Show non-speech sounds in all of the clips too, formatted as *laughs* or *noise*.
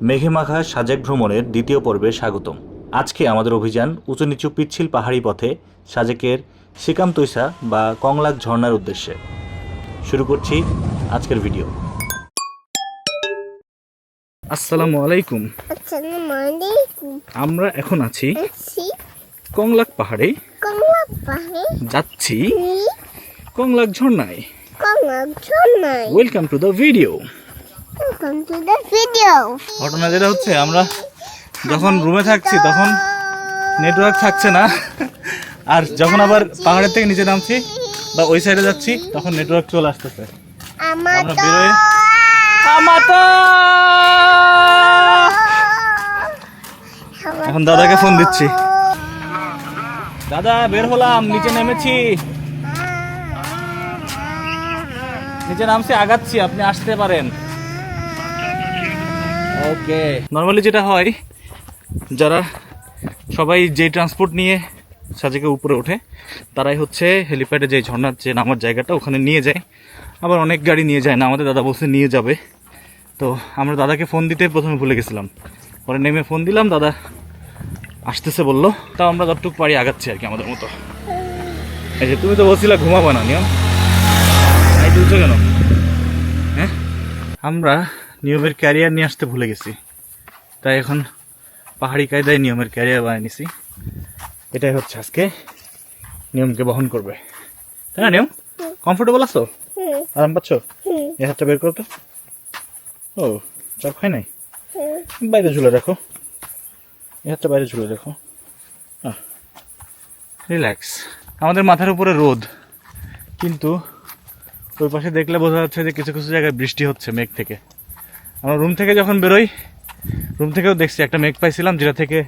মেঘেমাখা সাজেক ভ্রমণের দ্বিতীয় পর্বে স্বাগতম। আজকে আমাদের অভিযান উঁচু নিচু পিচ্ছিল পাহাড়ি পথে সাজেকের সিকামতৈসা বা কংলাক ঝর্ণার উদ্দেশ্যে। শুরু করছি আজকের ভিডিও। আসসালামু আলাইকুম। আমরা এখন আছি কংলাক পাহাড়ে। যাচ্ছি কংলাক ঝর্ণায়। ওয়েলকাম টু দ্য ভিডিও ঘটনা যেটা হচ্ছে আমরা যখন রুমে থাকছি তখন নেটওয়ার্ক থাকছে না। আর যখন আবার পাহাড়ের থেকে নিচে নামছি বা ওই সাইডে যাচ্ছি তখন নেটওয়ার্ক চলে আসতেছে। আমরা বেরোয় এখন দাদাকে ফোন দিচ্ছি। দাদা বের হলাম নিচে নেমেছি। নিচে নামছি আগাচ্ছি আপনি আসতে পারেন। ওকে নর্মালি যেটা হয়, যারা সবাই যে ট্রান্সপোর্ট নিয়ে সাজেকে উপরে ওঠে, তারাই হচ্ছে হেলিপ্যাডে যে ঝর্ণার যে নামার জায়গাটা ওখানে নিয়ে যায়। আবার অনেক গাড়ি নিয়ে যায় না, আমাদের দাদা বলছে নিয়ে যাবে। তো আমরা দাদাকে ফোন দিতে প্রথমে ভুলে গেছিলাম। পরে নেমে ফোন দিলাম, দাদা আসতেছে বলল। তাও আমরা যতটুক পারি আগাচ্ছি আর কি আমাদের মতো। এই যে তুমি তো বলছিলা ঘুমাবো না, নিয়ম। তুলছো কেন? হ্যাঁ? আমরা নিয়মের ক্যারিয়ার নিয়ে আসতে ভুলে গেছি। তাই এখন পাহাড়ি কায়দায় নিয়মের ক্যারিয়ার বানিয়ে নিছি। এটাই হচ্ছে আজকে নিয়মকে বহন করবে। তাই না, নিয়ম? কমফোর্টেবল আছো? আরাম পাচ্ছ? এই হাতটা বের করো তো। ও, চাপ খাই নাই? বাইরে ঝুলে রাখো। এ হাতটা বাইরে ঝুলে রাখো। রিল্যাক্স আমাদের মাথার উপরে রোদ। কিন্তু ওই পাশে দেখলে বোঝা যাচ্ছে যে কিছু কিছু জায়গায় বৃষ্টি হচ্ছে মেঘ থেকে। আমরা রুম থেকে যখন বেরোই রুম থেকেও দেখছি একটা মেঘ পাইছিলাম, যেটা থেকে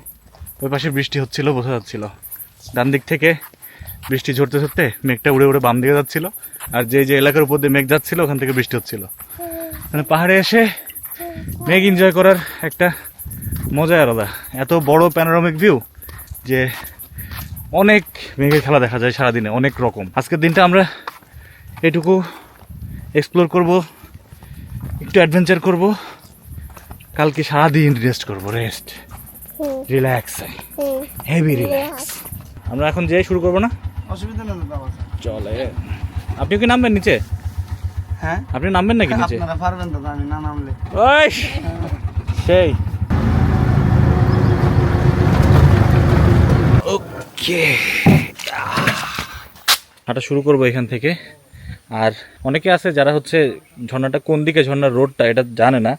ওই পাশে বৃষ্টি হচ্ছিল, বোঝা যাচ্ছিল। ডান দিক থেকে বৃষ্টি ঝরতে ঝরতে মেঘটা উড়ে উড়ে বাম দিকে যাচ্ছিল, আর যে যে এলাকার উপর দিয়ে মেঘ যাচ্ছিল, ওখান থেকে বৃষ্টি হচ্ছিল। মানে পাহাড়ে এসে মেঘ এনজয় করার একটা মজাই আলাদা। এত বড় প্যানোরামিক ভিউ যে অনেক মেঘের খেলা দেখা যায় সারাদিনে, অনেক রকম। আজকের দিনটা আমরা এটুকু এক্সপ্লোর করব একটু অ্যাডভেঞ্চার করব। কালকে সারাদিন রেস্ট করব রেস্ট রিল্যাক্স। হেভি রিল্যাক্স আমরা এখন যেয়ে শুরু করব না? অসুবিধা নেই বাবা। চলে। আপনি কি নামবেন নিচে? হ্যাঁ? আপনি নামবেন নাকি নিচে? আপনারা পারবেন দাদা আমি না নামলে। ওই সেই। ওকে হাঁটা শুরু করব এখান থেকে। আর অনেকে আছে যারা হচ্ছে ঝর্ণাটা কোন দিকে, ঝর্ণার রোডটা এটা জানে না।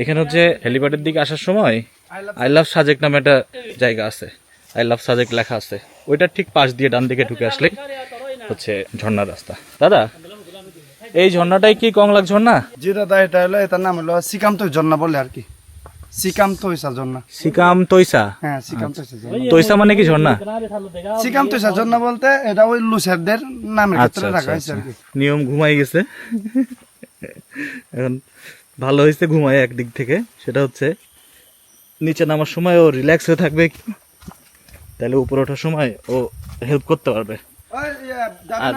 এখানে হচ্ছে হেলিপ্যাডের দিকে আসার সময় আই লাভ সাজেক নামে একটা জায়গা আছে। আই লাভ সাজেক লেখা আছে। ওইটার ঠিক পাশ দিয়ে ডান দিকে ঢুকে আসলে হচ্ছে ঝর্ণার রাস্তা। দাদা, এই ঝর্ণাটাই কি কংলাক ঝর্ণা? দাদা এটা হলো এটার নাম হলো সিকান্ত ঝর্ণা বলে আর কি। সিকান্ত ইসা ঝর্ণা। সিকাম তৈসা? হ্যাঁ তৈসা মানে কি ঝর্ণা? বলতে এটা ওই লুসারদের নামের আচ্ছা ক্ষেত্রে আচ্ছা রাখা হয়েছে আচ্ছা। আর কি। নিয়ম ঘুমাই গেছে। এখন ভালো হয়েছে ঘুমায় একদিক থেকে। সেটা হচ্ছে নিচে নামার সময় ও রিল্যাক্স হয়ে থাকবে। তাহলে উপরে ওঠার সময় ও হেল্প করতে পারবে। ওই, আর-।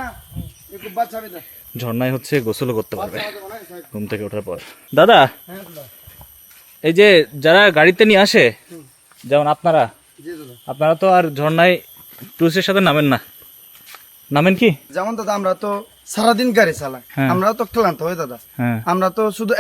ঝর্ণায় হচ্ছে গোসলও করতে পারবে। ঘুম থেকে ওঠার পর। দাদা? হ্যাঁ দাদা। এই যে যারা গাড়িতে নিয়ে আসে যেমন আপনারা আপনারা তো আর ঝর্ণায় টুরিস্টের সাথে নামেন না। নামেন কি? যেমন দাদা আমরা তো সারাদিন গাড়ি চালাই। হ্যাঁ। আমরা তো ক্লান্ত হই দাদা। হ্যাঁ। আমরা তো শুধু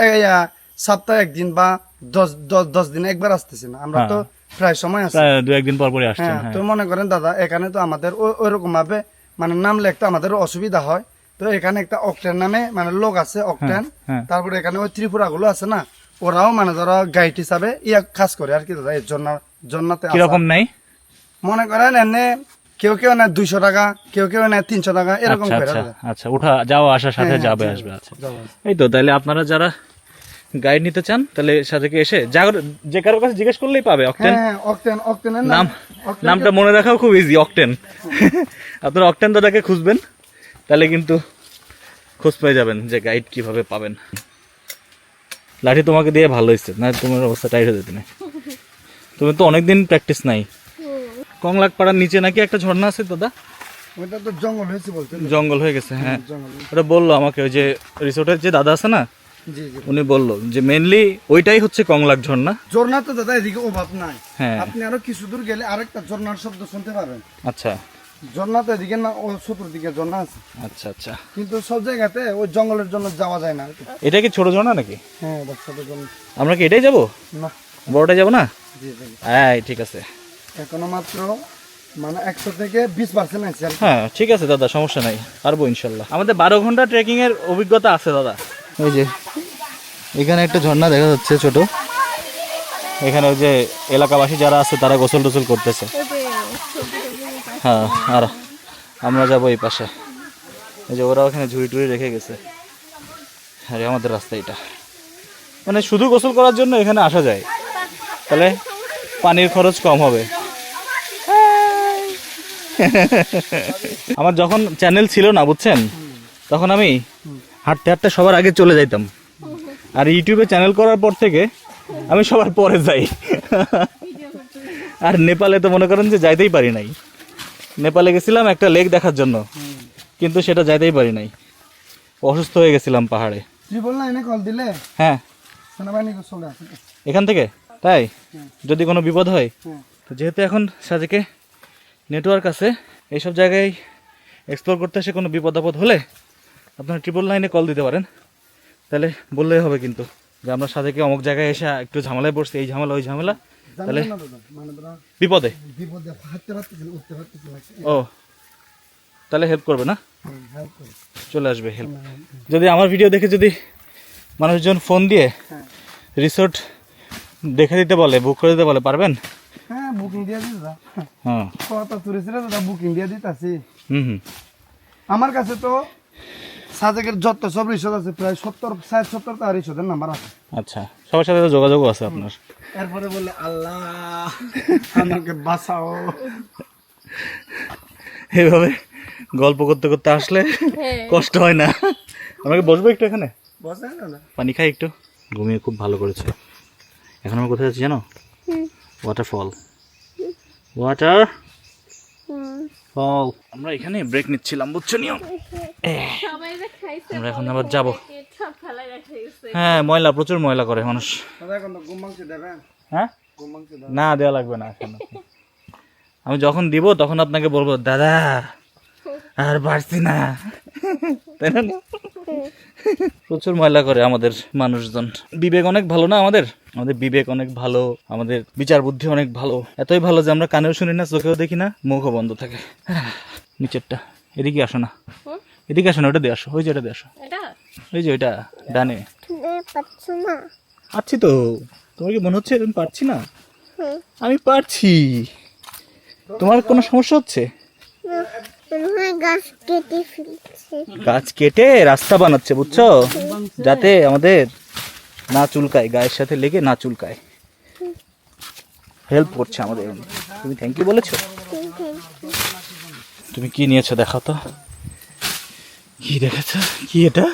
সপ্তাহে একদিন বা দশ দশ দশ দিন একবার আসতেছি না। আমরা তো প্রায় সময় আসি দু একদিন পর হ্যাঁ হ্যাঁ। তো মনে করেন দাদা এখানে তো আমাদের ওই- ওইরকম ভাবে মানে নাম লেখতে আমাদের অসুবিধা হয়। তো এখানে একটা অকটেন নামে মানে লোক আছে অকটেন। হ্যাঁ। তারপরে এখানে ওই ত্রিপুরা গুলো আছে না ওরাও মানে ধরো গাইড হিসাবে ইয়া কাজ করে আর কি দাদা এই জন্য জন্নাতে। কীরকম নেই? মনে করেন এনে কেউ কেউ নেয় দুইশো টাকা কেউ কেউ নেয় তিনশো টাকা এরকম আচ্ছা করে আচ্ছা। আচ্ছা উঠা যাওয়া আসার সাথে হ্যাঁ, যাবে আসবে আচ্ছা। এই তো তাহলে আপনারা যারা গাইড নিতে চান তাহলে সাথে এসে যা- যে কারোর কাছে জিজ্ঞেস করলেই পাবে অকটেন হ্যাঁ হ্যাঁ অকটেন অকটেনের নাম নাম নামটা মনে রাখাও খুব ইজি অকটেন আপনারা অকটেন দাদাকে খুঁজবেন তাহলে কিন্তু খোঁজ পেয়ে যাবেন যে গাইড কীভাবে পাবেন। লাঠি তোমাকে দিয়ে ভালো হয়েছে না তোমার অবস্থা টাইট হয়ে যেত না। তুমি তো অনেকদিন প্র্যাকটিস নাই। কংলাক পাড়ার নিচে নাকি একটা ঝর্ণা আছে দাদা? ওইটা তো জঙ্গল হয়েছে বলতে জঙ্গল হয়ে গেছে হ্যাঁ। ওটা বলল আমাকে ওই যে রিসোর্টের যে দাদা আছে না উনি বলল যে মেনলি ওইটাই হচ্ছে কংলাক ঝর্ণা। ঝর্ণা তো দাদা এদিকে অভাব নাই। হ্যাঁ। আপনি আরও কিছু দূর গেলে আরেকটা ঝর্ণার শব্দ শুনতে পাবেন। আচ্ছা। ঝর্ণা তো এদিকে না ও চতুর্দিকে ঝর্ণা আছে। আচ্ছা আচ্ছা। কিন্তু সব জায়গাতে ওই জঙ্গলের জন্য যাওয়া যায় না এটা কি ছোট ঝর্ণা নাকি? হ্যাঁ বাচ্চাদের জন্য আমরা কি এটাই যাব? না। বড়টা যাব না? জি জি। হ্যাঁ ঠিক আছে। এখনও মাত্র মানে একশো থেকে বিশ পার্সেন্ট আছে হ্যাঁ ঠিক আছে দাদা সমস্যা নাই। পারব ইনশাল্লাহ। আমাদের বারো ঘণ্টা ট্রেকিং এর অভিজ্ঞতা আছে দাদা। ওই যে এখানে একটা ঝর্ণা দেখা যাচ্ছে ছোট। এখানে ওই যে এলাকাবাসী যারা আছে তারা গোসল টোসল করতেছে হ্যাঁ আর আমরা যাব এই পাশে। এই যে ওরা ওখানে ঝুড়ি টুড়ি রেখে গেছে। আরে, আমাদের রাস্তা এটা। মানে শুধু গোসল করার জন্য এখানে আসা যায়। তাহলে পানির খরচ কম হবে। আমার যখন চ্যানেল ছিল না, বুঝছেন? তখন আমি হাঁটতে হাঁটতে সবার আগে চলে যাইতাম। আর ইউটিউবে চ্যানেল করার পর থেকে আমি সবার পরে যাই। আর নেপালে তো মনে করেন যে যাইতেই পারি নাই। নেপালে গেছিলাম একটা লেক দেখার জন্য। কিন্তু সেটা যাইতেই পারি নাই। অসুস্থ হয়ে গেছিলাম পাহাড়ে। কল দিলে? হ্যাঁ। এখান থেকে? তাই? যদি কোনো বিপদ হয়? হ্যাঁ তো যেহেতু এখন সাজেকে নেটওয়ার্ক আছে এইসব জায়গায় এক্সপ্লোর করতে এসে কোনো বিপদ আপদ হলে আপনারা ট্রিপল লাইনে কল দিতে পারেন। তাহলে বললেই হবে কিন্তু যে আমরা সাজেকে অমুক জায়গায় এসে একটু ঝামেলায় পড়ছি এই ঝামেলা ওই ঝামেলা। তাহলে মানে বিপদে। বিপদে হাঁটতে পারতেছিল উঠতে পারতেছিল ও। তাহলে হেল্প করবে না? করে। চলে আসবে হেল্প যদি আমার ভিডিও দেখে যদি মানুষজন ফোন দিয়ে হ্যাঁ। রিসোর্ট দেখে দিতে বলে বুক করে দিতে বলে পারবেন? হ্যাঁ বুকিং দিয়ে হ্যাঁ। তুলেছিল দাদা বুকিং দিয়ে দিতেছি। হুম হুম। আমার কাছে তো সাজেকের যত সব রিসোর্ট আছে প্রায় সত্তর সাড়ে সত্তর তা রিসোর্টের নাম্বার আছে। আচ্ছা সবার সাথে যোগাযোগও আছে আপনার। এরপরে বলে আল্লাহ *laughs* আমাকে বাঁচাও। এইভাবে গল্প করতে করতে আসলে কষ্ট হয় না। আমাকে বসবো একটু এখানে? পানি খাই একটু। ঘুমিয়ে খুব ভালো করেছে। এখন আমরা কোথায় আছি জানো? ওয়াটারফল ওয়াটার ফল আমরা এখানে ব্রেক নিচ্ছিলাম বুঝছ নিয়ম? আমরা এখন আবার যাব পেট সব ফেলাই রেখে গেছে হ্যাঁ ময়লা প্রচুর ময়লা করে মানুষ। হ্যাঁ? না দেওয়া লাগবে না এখন। আমি যখন দিব তখন আপনাকে বলব দাদা আর পারছি না। তাই না? প্রচুর ময়লা করে আমাদের মানুষজন। বিবেক অনেক ভালো না আমাদের? আমাদের বিবেক অনেক ভালো আমাদের বিচার বুদ্ধি অনেক ভালো। এতই ভালো যে আমরা কানেও শুনি না চোখেও দেখি না মুখও বন্ধ থাকে। নিচেরটা। এদিকে আসো না। এদিকে আসো না ওটা দিয়ে আসো। ওই যে ওটা দিয়ে আসো। এটা ওই যে ওইটা ডানে। পাচ্ছ না। পারছি তো। তোমার কি মনে হচ্ছে আমি পারছি না? আমি পারছি। তোমার কোনো সমস্যা হচ্ছে? গাছ কেটে রাস্তা বানাচ্ছে বুঝছ? যাতে আমাদের না চুলকায় গায়ের সাথে লেগে না চুলকায়। হেল্প করছে আমাদের। তুমি থ্যাংক ইউ বলেছ? তুমি কি নিয়েছো? দেখাও তো। কি দেখেছ কি এটা?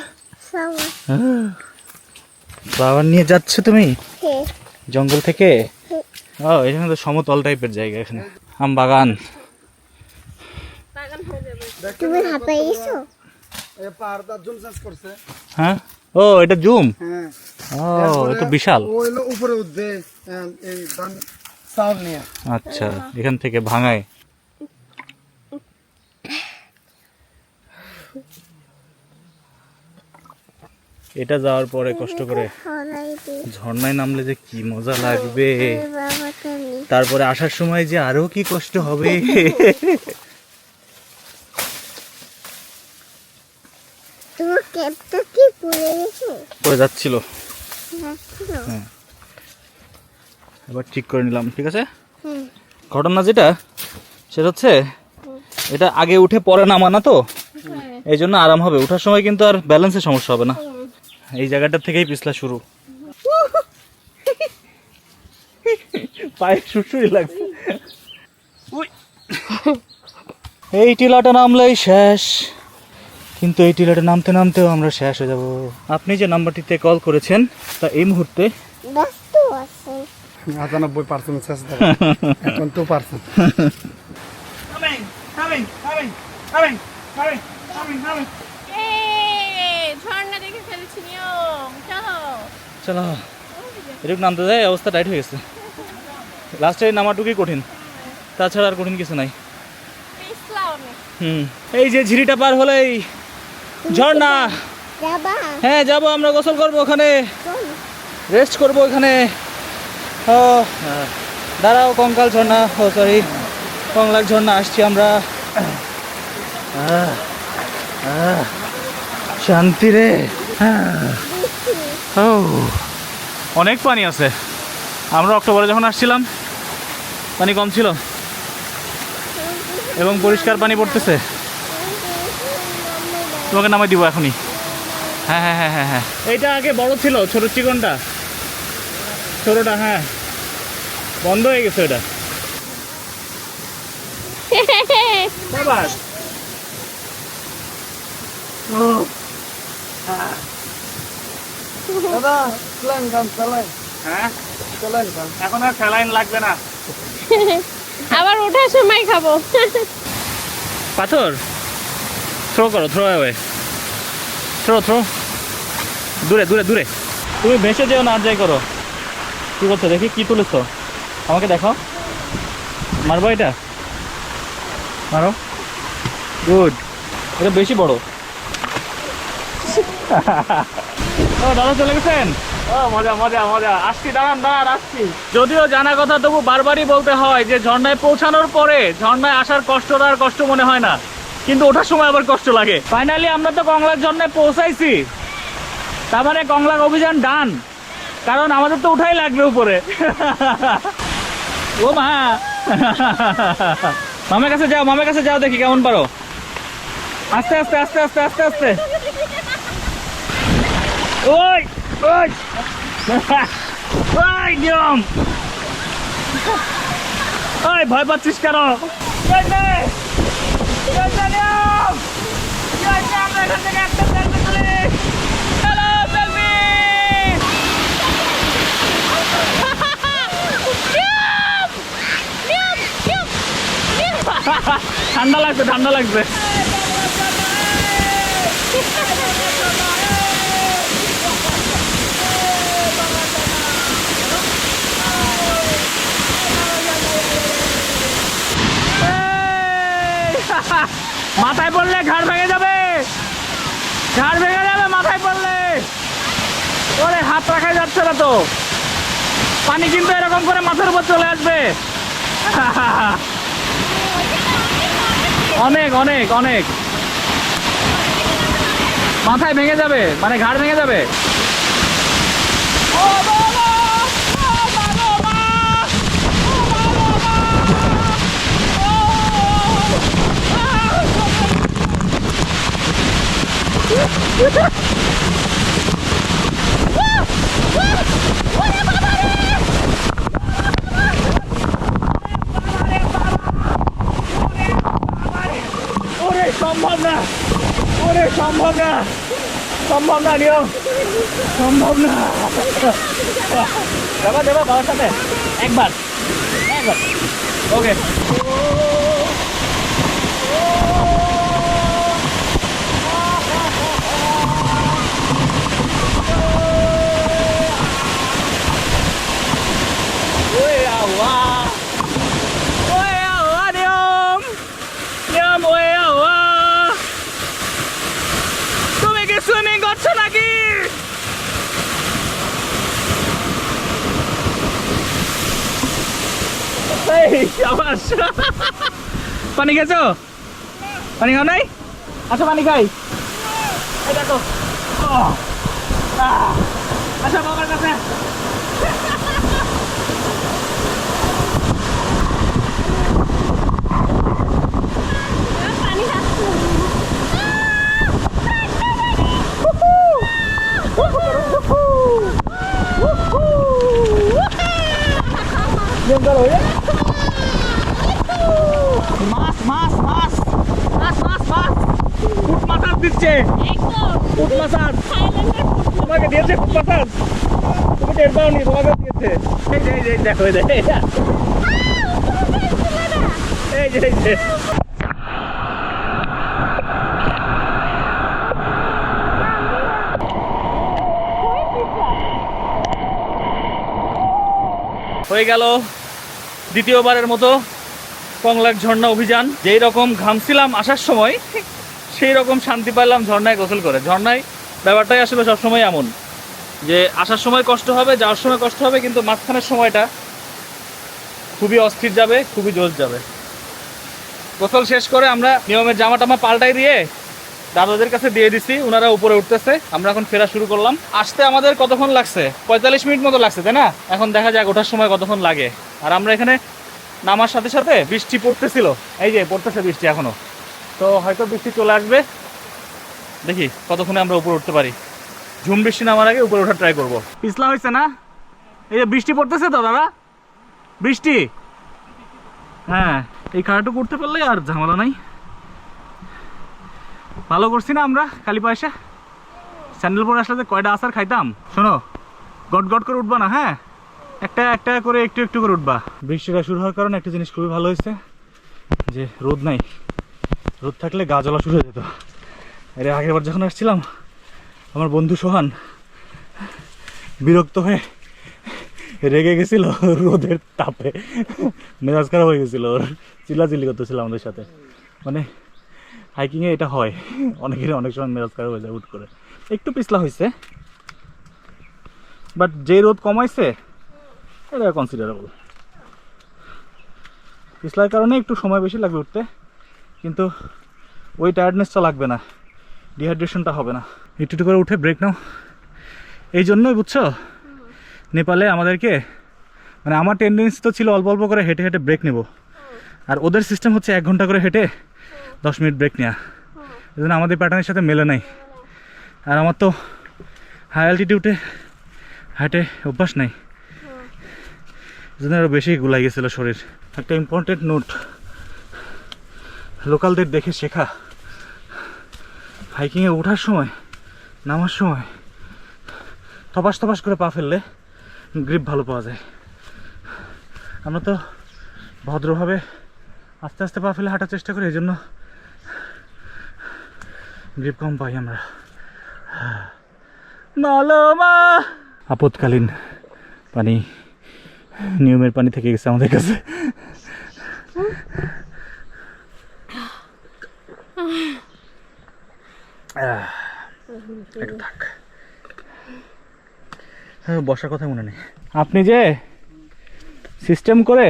বাবার নিয়ে যাচ্ছ তুমি? হ্যাঁ জঙ্গল থেকে? ও এখানে তো সমতল টাইপের জায়গা এখানে। আম বাগান। তুমি হ্যাঁ? ও এটা জুম? হ্যাঁ। ও এটা বিশাল। ও উপরে আচ্ছা এখান থেকে ভাঙায়। এটা যাওয়ার পরে কষ্ট করে ঝর্ণায় নামলে যে কি মজা লাগবে। তারপরে আসার সময় যে আরও কি কষ্ট হবে। যাচ্ছিল। যাচ্ছিল? এবার ঠিক করে নিলাম ঠিক আছে? ঘটনা যেটা সেটা হচ্ছে এটা আগে উঠে পরে নামানা তো? এই জন্য আরাম হবে। উঠার সময় কিন্তু আর ব্যালেন্সের সমস্যা হবে না। এই জায়গাটা থেকেই পিছলা শুরু। পায়ে সুরসুরি লাগছে। এই টিলাটা নামলেই শেষ। কিন্তু এই টিলাটা নামতে নামতেও আমরা শেষ হয়ে যাব। আপনি যে নাম্বারটিতে কল করেছেন তা এই মুহূর্তে? আটানব্বই পার্সেন্ট শেষ *laughs* এখন টু পার্সেন্ট যাচ্ছি নিয়ম চলো চলো। এরকম নামতে যায় অবস্থা টাইট হয়ে গেছে। লাস্টে নামাটুকুই কঠিন। তাছাড়া আর কঠিন কিছু নাই। হুম এই যে ঝিরিটা পার হলেই ঝর্ণা। হ্যাঁ যাব আমরা গোসল করব ওখানে। রেস্ট করব ওখানে। ও হ্যাঁ। দাঁড়াও কঙ্কাল ঝর্ণা। ও সরি কংলাক ঝর্ণা আসছি আমরা। শান্তি রে। ও অনেক পানি আছে। আমরা অক্টোবরে যখন আসছিলাম পানি কম ছিল। এবং পরিষ্কার পানি পড়তেছে। তোমাকে নামাই দিব এখনই। হ্যাঁ হ্যাঁ হ্যাঁ হ্যাঁ হ্যাঁ। এইটা আগে বড় ছিল ছোট চিকনটা। ছোটটা হ্যাঁ। বন্ধ হয়ে গেছে ওটা। *laughs* বাবাস দাদা চলেন গান চালাই হ্যাঁ? চলেন গান এখন আর স্যালাইন লাগবে না। আবার ওঠার সময় খাব। পাথর থ্রো করো থ্রো অ্যাওয়ে থ্রো থ্রো দূরে দূরে দূরে। তুমি ভেসে যেও না আর যাই করো। কি করছ? দেখি কি তুলেছো। আমাকে দেখো। মারবো এটা? মারো। গুড এটা বেশি বড়। *laughs* ও দাদা চলে গেছেন? ও মজা মজা মজা। আসছি দাঁড়ান দাঁড়ান আসছি। যদিও জানা কথা তবু বারবারই বলতে হয় যে ঝর্ণায় পৌঁছানোর পরে ঝর্ণায় আসার কষ্টটা আর কষ্ট মনে হয় না। কিন্তু ওঠার সময় আবার কষ্ট লাগে। ফাইনালি আমরা তো কংলার ঝর্ণায় পৌঁছাইছি। তার মানে কংলার অভিযান ডান। কারণ আমাদের তো উঠাই লাগবে উপরে। ও মা। মামের কাছে যাও মামের কাছে যাও দেখি কেমন পারো। আস্তে আস্তে আস্তে আস্তে আস্তে আস্তে। ওই ওই। ওই নিয়ম। ওই ভয় পাচ্ছিস কেন! *laughs* ঠান্ডা লাগবে ঠান্ডা লাগবে *laughs* এই! মাথায় পড়লে ঘাড় ভেঙে যাবে। ঘাড় ভেঙে যাবে, মাথায় পড়লে। ওরে, হাত রাখা যাচ্ছে না তো। পানি কিন্তু এরকম করে মাথার উপর চলে আসবে। অনেক অনেক অনেক। মাথায় ভেঙে যাবে মানে ঘাড় ভেঙে যাবে ও বাবা! ও বাবা! ও বাবা! ও! ওরে সম্ভব না। ওরে সম্ভব না। সম্ভব না, নিয়ম। সম্ভব না। দেবা দেবা, বাবার সাথে। একবার। একবার। ওকে ওই আওয়া ওই আওয়া নিয়ম নিয়ম ওই আওয়া তুমি কি সুইমিং করছ নাকি এই সাবাস পানি খেয়েছো পানি খাও নাই আচ্ছা পানি খাই এই দেখো ও, আহ, আচ্ছা বাবার কাছে নিয়ম করো ওই যে। মাছ মাছ মাছ। মাছ মাছ মাছ। ফুট মাসাজ দিচ্ছে। ফুট মাসাজ তোমাকে দিয়েছে ফুট মাসাজ তুমি টের পাওনি, তোমাকে দিয়েছে। দেখো এই যে এই যে। হয়ে গেল দ্বিতীয়বারের মতো। কংলাক ঝর্ণা অভিযান, যেই রকম ঘামছিলাম আসার সময়, সেই রকম শান্তি পাইলাম ঝর্ণায় গোসল করে। ঝর্ণায় ব্যাপারটাই আসলে সবসময় এমন, যে আসার সময় কষ্ট হবে, যাওয়ার সময় কষ্ট হবে, কিন্তু মাঝখানের সময়টা খুবই অস্থির যাবে, খুবই জোর যাবে। গোসল শেষ করে আমরা নিয়মের জামা টামা পাল্টাই দিয়ে দাদাদের কাছে দিয়ে দিছি ওনারা উপরে উঠতেছে, আমরা এখন ফেরা শুরু করলাম। আসতে আমাদের কতক্ষণ লাগছে? পঁয়তাল্লিশ মিনিট মতো লাগছে, তাই না? এখন দেখা যাক ওঠার সময় কতক্ষণ লাগে। আর আমরা এখানে নামার সাথে সাথে বৃষ্টি পড়তেছিল। এই যে, পড়তেছে বৃষ্টি এখনও। তো হয়তো বৃষ্টি চলে আসবে। দেখি কতক্ষণে আমরা উপরে উঠতে পারি। ঝুম বৃষ্টি নামার আগে উপরে ওঠার ট্রাই করব। পিছলা হয়েছে না? এই যে বৃষ্টি পড়তেছে তো, দাদা? বৃষ্টি? হ্যাঁ এই খাড়াটুকু উঠতে পারলে আর ঝামেলা নাই। ভালো করছি না আমরা, খালি পয়সা? স্যান্ডেল পরে আসলে যে কয়টা আসার খাইতাম? শোনো গট গট করে উঠবা না হ্যাঁ? একটা একটা করে একটু একটু করে উঠবা। বৃষ্টিটা শুরু হওয়ার কারণে একটা জিনিস খুবই ভালো হয়েছে, যে রোদ নাই। রোদ থাকলে গা জ্বলা শুরু হয়ে যেত। আরে আগের বার যখন আসছিলাম, আমার বন্ধু সোহান বিরক্ত হয়ে রেগে গেছিল রোদের তাপে। মেজাজ খারাপ হয়ে গেছিল, ওর চিল্লাচিল্লি করতেছিল আমাদের সাথে। মানে হাইকিংয়ে এটা হয়, অনেকের অনেক সময় মেজাজ খারাপ হয়ে যায় হুট করে। একটু পিছলা হয়েছে বাট যে রোদ কমাইছে এটা কনসিডারেবল পিছলার কারণে একটু সময় বেশি লাগবে উঠতে, কিন্তু ওই টায়ার্ডনেসটা লাগবে না ডিহাইড্রেশনটা হবে না। একটু করে উঠে ব্রেক নাও। এই জন্যই বুঝছ? নেপালে আমাদেরকে মানে আমার টেন্ডেন্সি তো ছিল অল্প অল্প করে হেঁটে হেঁটে ব্রেক নেব। আর ওদের সিস্টেম হচ্ছে এক ঘণ্টা করে হেঁটে দশ মিনিট ব্রেক নেওয়া এই জন্য আমাদের প্যাটার্নের সাথে মেলে নাই। আর আমার তো হাই অ্যালটিটিউডে হাইটে অভ্যাস নাই। জন্য আরও বেশি গুলাই গেছিল শরীর। একটা ইম্পর্টেন্ট নোট লোকালদের দেখে শেখা। হাইকিংয়ে ওঠার সময়, নামার সময় থপাস তপাস করে পা ফেললে গ্রিপ ভালো পাওয়া যায়। আমরা তো ভদ্রভাবে আস্তে আস্তে পা ফেলে হাঁটার চেষ্টা করি এই জন্য গ্রিপ কম পাই আমরা। নলমা আপদকালীন পানি নিয়মের পানি থেকে গেছে আমাদের কাছে। একটু থাক। হ্যাঁ, বসার কথা মনে নেই। আপনি যে সিস্টেম করে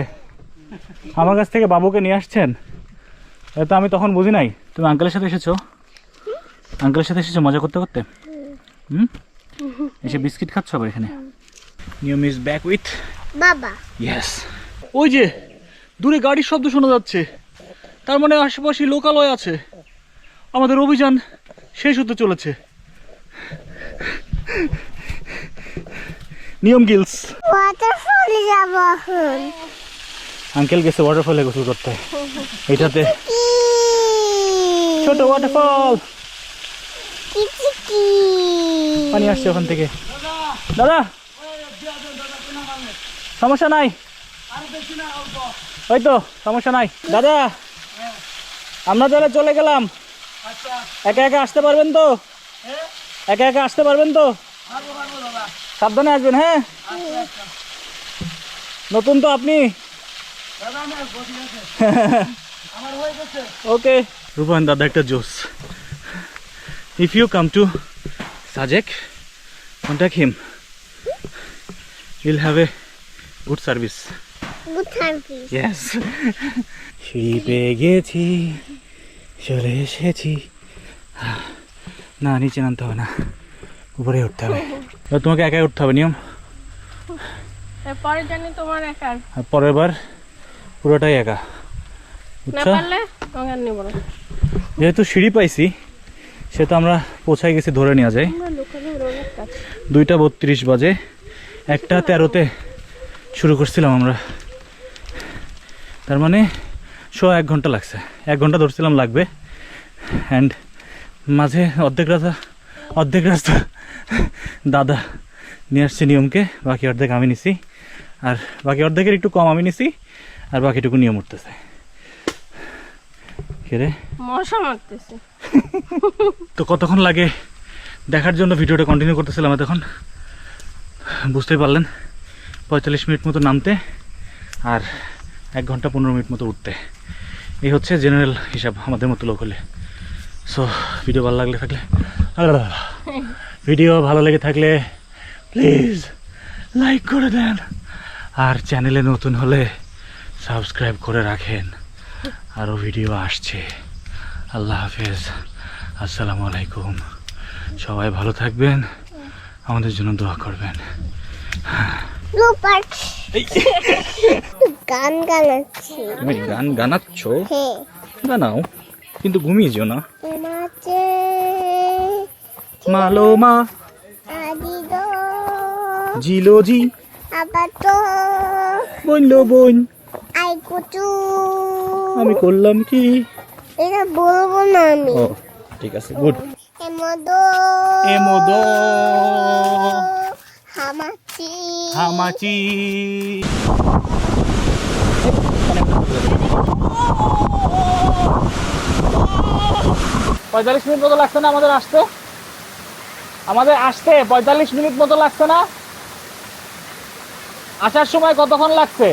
আমার কাছ থেকে বাবুকে নিয়ে আসছেন এটা আমি তখন বুঝি নাই। তুমি আঙ্কেলের সাথে এসেছ? আঙ্কেলের সাথে এসেছ মজা করতে করতে? হুম? এসে বিস্কিট খাচ্ছ আবার এখানে? নিউ মিস ব্যাক উইথ বাবা। ইয়েস ওই যে দূরে গাড়ির শব্দ শোনা যাচ্ছে। তার মানে আশেপাশে লোকালয় আছে। আমাদের অভিযান শেষ হতে চলেছে। নিয়ম গিলস। ওয়াটারফলে যাব এখন। আঙ্কেল গেছে ওয়াটারফলে গোসল করতে। এটাতে। ছোট ওয়াটারফল পানি আসছে ওখান থেকে। দাদা! সমস্যা নাই? ওই তো, সমস্যা নাই। দাদা, আমরা তাহলে চলে গেলাম। একা একা আসতে পারবেন তো? একা একা আসতে পারবেন তো? সাবধানে আসবেন হ্যাঁ? নতুন তো আপনি। *laughs* ওকে রূপায়ণ দাদা, একটা জোস। If you come to Sajek contact him He'll have a good service. Good please Yes. সিঁড়ি পেয়ে গেছি চলে এসেছি। না নিচে নামতে হবে না। উপরে উঠতে হবে। তোমাকে একাই উঠতে হবে নিয়ম? পরে জানি তোমার আর পরের বার পুরোটাই একা। বুঝছ? যেহেতু সিঁড়ি পাইছি সেটা আমরা পৌঁছায় গেছি ধরে নেওয়া যায়। আমরা লোকালে অনেক কাছে দুইটা বত্রিশ বাজে। একটা তেরোতে শুরু করছিলাম আমরা। তার মানে শো এক ঘণ্টা লাগছে। এক ঘণ্টা ধরছিলাম লাগবে। অ্যান্ড মাঝে অর্ধেক রাস্তা অর্ধেক রাস্তা দাদা নিয়ে আসছে নিয়মকে বাকি অর্ধেক আমি নিছি। আর বাকি অর্ধেকের একটু কম আমি নিছি আর বাকিটুকু নিয়ম উঠতেছে। কে রে? মশা মারতেছে। তো কতক্ষণ লাগে দেখার জন্য ভিডিওটা কন্টিনিউ করতেছিলাম তখন বুঝতেই পারলেন। পঁয়তাল্লিশ মিনিট মতো নামতে আর এক ঘণ্টা পনেরো মিনিট মতো উঠতে। এই হচ্ছে জেনারেল হিসাব আমাদের মতো লোক হলে। সো ভিডিও ভালো লাগলে থাকলে ভিডিও ভালো লেগে থাকলে প্লিজ লাইক করে দেন। আর চ্যানেলে নতুন হলে সাবস্ক্রাইব করে রাখেন। আরও ভিডিও আসছে। আল্লাহ হাফেজ। আসসালামু আলাইকুম। সবাই ভালো থাকবেন। আমাদের জন্য দোয়া করবেন। ব্লুপার গান গানাচ্ছি। তুমি গান গানাচ্ছ? হ্যাঁ। গানাও কিন্তু ঘুমিয়ে যেও না মালো মা। জিলো জি। আবার তো বলল বোন। আই কুচু। আমি করলাম কি? এটা বলব না আমি। ও ঠিক আছে গুড। এমদো। এমোদো। হামাচি। পঁয়তাল্লিশ মিনিট মতো লাগছে না আমাদের আসতে? আমাদের আসতে পঁয়তাল্লিশ মিনিট মতো লাগছে না? আসার সময় কতক্ষণ লাগছে?